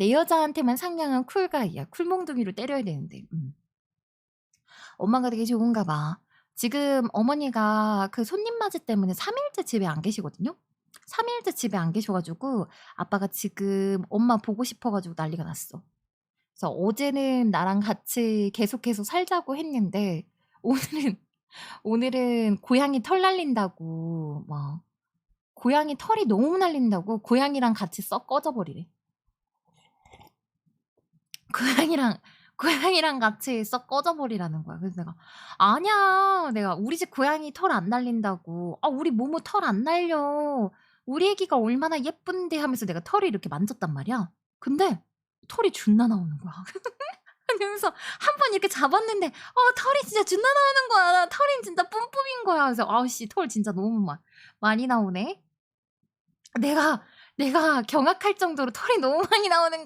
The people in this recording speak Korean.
내 여자한테만 상냥한 쿨가이야. 쿨몽둥이로 때려야 되는데. 음. 엄마가 되게 좋은가 봐. 지금 어머니가 그 손님 맞이 때문에 3일째 집에 안 계시거든요. 3일째 집에 안 계셔가지고 아빠가 지금 엄마 보고 싶어가지고 난리가 났어. 그래서 어제는 나랑 같이 계속해서 살자고 했는데 오늘은 오늘은 고양이 털 날린다고 막 고양이 털이 너무 날린다고 고양이랑 같이 썩 꺼져버리래. 고양이랑 고양이랑 같이 썩 꺼져버리라는 거야. 그래서 내가 아니야. 내가 우리 집 고양이 털 안 날린다고. 아 우리 모모 털 안 날려. 우리 애기가 얼마나 예쁜데 하면서 내가 털을 이렇게 만졌단 말이야. 근데 털이 존나 나오는 거야. 그래서 한 번 이렇게 잡았는데 어 털이 진짜 존나 나오는 거야. 털이 진짜 뿜뿜인 거야. 그래서 아우씨 털 진짜 너무 마, 많이 나오네. 내가 내가 경악할 정도로 털이 너무 많이 나오는